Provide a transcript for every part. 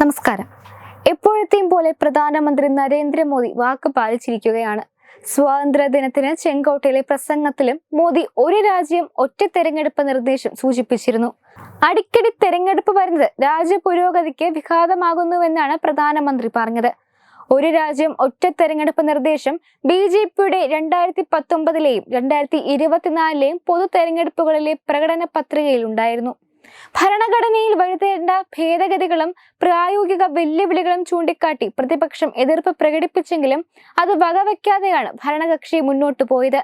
നമസ്കാരം. എപ്പോഴത്തെയും പോലെ പ്രധാനമന്ത്രി നരേന്ദ്രമോദി വാക്ക് പാലിച്ചിരിക്കുകയാണ്. സ്വാതന്ത്ര്യ ദിനത്തിന് ചെങ്കോട്ടയിലെ പ്രസംഗത്തിലും മോദി ഒരു രാജ്യം ഒറ്റ തെരഞ്ഞെടുപ്പ് നിർദ്ദേശം സൂചിപ്പിച്ചിരുന്നു. അടിക്കടി തെരഞ്ഞെടുപ്പ് വരുന്നത് രാജ്യ പുരോഗതിക്ക് വിഘാതമാകുന്നുവെന്നാണ് പ്രധാനമന്ത്രി പറഞ്ഞത്. ഒരു രാജ്യം ഒറ്റ തെരഞ്ഞെടുപ്പ് നിർദ്ദേശം ബി ജെ പിയുടെ രണ്ടായിരത്തി പത്തൊമ്പതിലെയും രണ്ടായിരത്തി ഇരുപത്തിനാലിലെയും പൊതു തെരഞ്ഞെടുപ്പുകളിലെ പ്രകടന പത്രികയിൽ ഉണ്ടായിരുന്നു. ഭരണഘടനയിൽ വരുത്തേണ്ട ഭേദഗതികളും പ്രായോഗിക വെല്ലുവിളികളും ചൂണ്ടിക്കാട്ടി പ്രതിപക്ഷം എതിർപ്പ് പ്രകടിപ്പിച്ചെങ്കിലും അത് വകവയ്ക്കാതെയാണ് ഭരണകക്ഷി മുന്നോട്ടു പോയത്.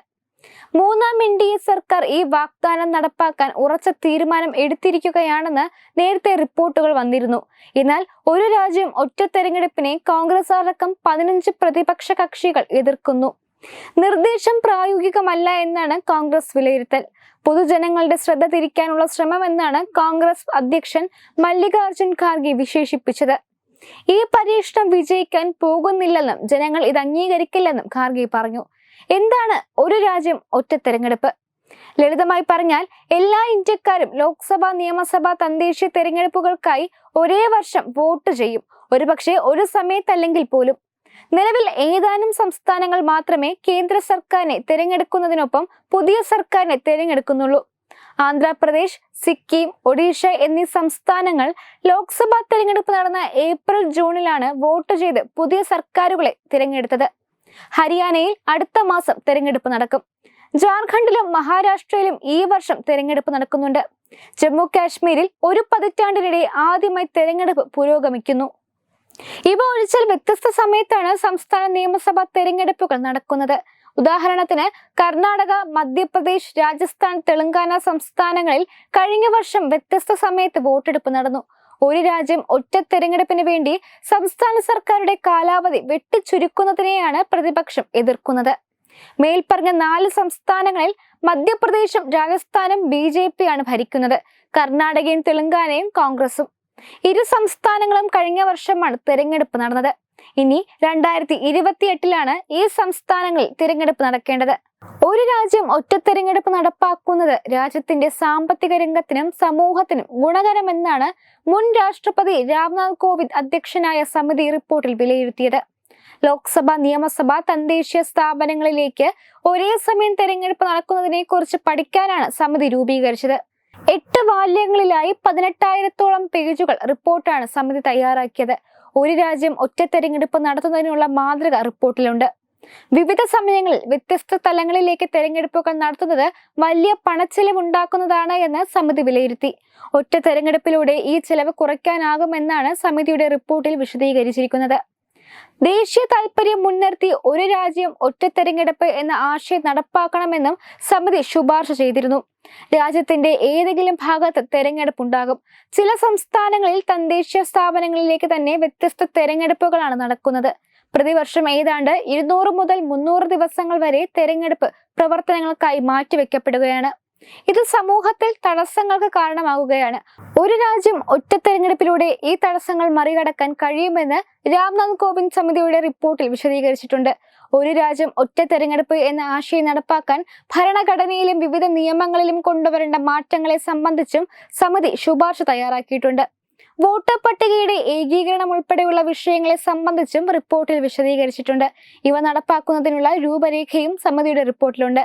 മൂന്നാം എൻ ഡി എ സർക്കാർ ഈ വാഗ്ദാനം നടപ്പാക്കാൻ ഉറച്ച തീരുമാനം എടുത്തിരിക്കുകയാണെന്ന് നേരത്തെ റിപ്പോർട്ടുകൾ വന്നിരുന്നു. എന്നാൽ ഒരു രാജ്യം ഒറ്റ തെരഞ്ഞെടുപ്പിനെ കോൺഗ്രസ് അടക്കം പതിനഞ്ച് പ്രതിപക്ഷ കക്ഷികൾ എതിർക്കുന്നു. നിർദ്ദേശം പ്രായോഗികമല്ല എന്നാണ് കോൺഗ്രസ് വിലയിരുത്തൽ. പൊതുജനങ്ങളുടെ ശ്രദ്ധ തിരിക്കാനുള്ള ശ്രമമെന്നാണ് കോൺഗ്രസ് അധ്യക്ഷൻ മല്ലികാർജുൻ ഖാർഗെ വിശേഷിപ്പിച്ചത്. ഈ പരീക്ഷണം വിജയിക്കാൻ പോകുന്നില്ലെന്നും ജനങ്ങൾ ഇത് അംഗീകരിക്കില്ലെന്നും ഖാർഗെ പറഞ്ഞു. എന്താണ് ഒരു രാജ്യം ഒറ്റ തെരഞ്ഞെടുപ്പ്? ലളിതമായി പറഞ്ഞാൽ എല്ലാ ഇന്ത്യക്കാരും ലോക്സഭാ നിയമസഭാ തദ്ദേശീയ തെരഞ്ഞെടുപ്പുകൾക്കായി ഒരേ വർഷം വോട്ട് ചെയ്യും. ഒരുപക്ഷെ ഒരു സമയത്തല്ലെങ്കിൽ പോലും. നിലവിൽ ഏതാനും സംസ്ഥാനങ്ങൾ മാത്രമേ കേന്ദ്ര സർക്കാരിനെ തിരഞ്ഞെടുക്കുന്നതിനൊപ്പം പുതിയ സർക്കാരിനെ തിരഞ്ഞെടുക്കുന്നുള്ളൂ. ആന്ധ്രാപ്രദേശ് സിക്കിം ഒഡീഷ എന്നീ സംസ്ഥാനങ്ങൾ ലോക്സഭാ തിരഞ്ഞെടുപ്പ് നടന്ന ഏപ്രിൽ ജൂണിലാണ് വോട്ട് ചെയ്ത് പുതിയ സർക്കാരുകളെ തിരഞ്ഞെടുത്തത്. ഹരിയാനയിൽ അടുത്ത മാസം തിരഞ്ഞെടുപ്പ് നടക്കും. ജാർഖണ്ഡിലും മഹാരാഷ്ട്രയിലും ഈ വർഷം തിരഞ്ഞെടുപ്പ് നടക്കുന്നുണ്ട്. ജമ്മു കാശ്മീരിൽ ഒരു പതിറ്റാണ്ടിനിടെ ആദ്യമായി തിരഞ്ഞെടുപ്പ് പുരോഗമിക്കുന്നു. ഇവ ഒഴിച്ചാൽ വ്യത്യസ്ത സമയത്താണ് സംസ്ഥാന നിയമസഭാ തെരഞ്ഞെടുപ്പുകൾ നടക്കുന്നത്. ഉദാഹരണത്തിന് കർണാടക മധ്യപ്രദേശ് രാജസ്ഥാൻ തെലങ്കാന സംസ്ഥാനങ്ങളിൽ കഴിഞ്ഞ വർഷം വ്യത്യസ്ത സമയത്ത് വോട്ടെടുപ്പ് നടന്നു. ഒരു രാജ്യം ഒറ്റ തെരഞ്ഞെടുപ്പിന് വേണ്ടി സംസ്ഥാന സർക്കാരുടെ കാലാവധി വെട്ടിച്ചുരുക്കുന്നതിനെയാണ് പ്രതിപക്ഷം എതിർക്കുന്നത്. മേൽപ്പറഞ്ഞ നാല് സംസ്ഥാനങ്ങളിൽ മധ്യപ്രദേശും രാജസ്ഥാനും ബി ജെ ആണ് ഭരിക്കുന്നത്. കർണാടകയും തെലങ്കാനയും കോൺഗ്രസും. ഇരു സംസ്ഥാനങ്ങളും കഴിഞ്ഞ വർഷമാണ് തിരഞ്ഞെടുപ്പ് നടന്നത്. ഇനി രണ്ടായിരത്തി ഇരുപത്തിയെട്ടിലാണ് ഈ സംസ്ഥാനങ്ങളിൽ തിരഞ്ഞെടുപ്പ് നടക്കേണ്ടത്. ഒരു രാജ്യം ഒറ്റ തിരഞ്ഞെടുപ്പ് നടപ്പാക്കുന്നത് രാജ്യത്തിന്റെ സാമ്പത്തിക രംഗത്തിനും സമൂഹത്തിനും ഗുണകരമെന്നാണ് മുൻ രാഷ്ട്രപതി രാംനാഥ് കോവിന്ദ് അധ്യക്ഷനായ സമിതി റിപ്പോർട്ടിൽ വിലയിരുത്തിയത്. ലോക്സഭ നിയമസഭ തദ്ദേശീയ സ്ഥാപനങ്ങളിലേക്ക് ഒരേ സമയം തെരഞ്ഞെടുപ്പ് നടക്കുന്നതിനെ കുറിച്ച് പഠിക്കാനാണ് സമിതി രൂപീകരിച്ചത്. എട്ട് വാല്യങ്ങളിലായി പതിനെട്ടായിരത്തോളം പേജുകൾ റിപ്പോർട്ടാണ് സമിതി തയ്യാറാക്കിയത്. ഒരു രാജ്യം ഒറ്റ തെരഞ്ഞെടുപ്പ് നടത്തുന്നതിനുള്ള മാതൃക റിപ്പോർട്ടിലുണ്ട്. വിവിധ സമയങ്ങളിൽ വ്യത്യസ്ത തലങ്ങളിലേക്ക് തെരഞ്ഞെടുപ്പുകൾ നടത്തുന്നത് വലിയ പണച്ചെലവുണ്ടാക്കുന്നതാണ് എന്ന് സമിതി വിലയിരുത്തി. ഒറ്റ തെരഞ്ഞെടുപ്പിലൂടെ ഈ ചെലവ് കുറയ്ക്കാനാകുമെന്നാണ് സമിതിയുടെ റിപ്പോർട്ടിൽ വിശദീകരിച്ചിരിക്കുന്നത്. ദേശീയ താൽപര്യം മുൻനിർത്തി ഒരു രാജ്യം ഒറ്റ തെരഞ്ഞെടുപ്പ് എന്ന ആശയം നടപ്പാക്കണമെന്നും സമിതി ശുപാർശ ചെയ്തിരുന്നു. രാജ്യത്തിന്റെ ഏതെങ്കിലും ഭാഗത്ത് തെരഞ്ഞെടുപ്പ് ഉണ്ടാകും ചില സംസ്ഥാനങ്ങളിൽ തദ്ദേശീയ സ്ഥാപനങ്ങളിലേക്ക് തന്നെ വ്യത്യസ്ത തെരഞ്ഞെടുപ്പുകളാണ് നടക്കുന്നത്. പ്രതിവർഷം ഏതാണ്ട് ഇരുന്നൂറ് മുതൽ മുന്നൂറ് ദിവസങ്ങൾ വരെ തെരഞ്ഞെടുപ്പ് പ്രവർത്തനങ്ങൾക്കായി മാറ്റിവെക്കപ്പെടുകയാണ്. ഇത് സമൂഹത്തിൽ തടസ്സങ്ങൾക്ക് കാരണമാകുകയാണ് ഒരു രാജ്യം ഒറ്റ തെരഞ്ഞെടുപ്പിലൂടെ ഈ തടസ്സങ്ങൾ മറികടക്കാൻ കഴിയുമെന്ന് രാംനാഥ് കോവിന്ദ് സമിതിയുടെ റിപ്പോർട്ടിൽ വിശദീകരിച്ചിട്ടുണ്ട്. ഒരു രാജ്യം ഒറ്റ തെരഞ്ഞെടുപ്പ് എന്ന ആശയം നടപ്പാക്കാൻ ഭരണഘടനയിലും വിവിധ നിയമങ്ങളിലും കൊണ്ടുവരേണ്ട മാറ്റങ്ങളെ സംബന്ധിച്ചും സമിതി ശുപാർശ തയ്യാറാക്കിയിട്ടുണ്ട്. വോട്ടർ പട്ടികയുടെ ഏകീകരണം ഉൾപ്പെടെയുള്ള വിഷയങ്ങളെ സംബന്ധിച്ചും റിപ്പോർട്ടിൽ വിശദീകരിച്ചിട്ടുണ്ട്. ഇവ നടപ്പാക്കുന്നതിനുള്ള രൂപരേഖയും സമിതിയുടെ റിപ്പോർട്ടിലുണ്ട്.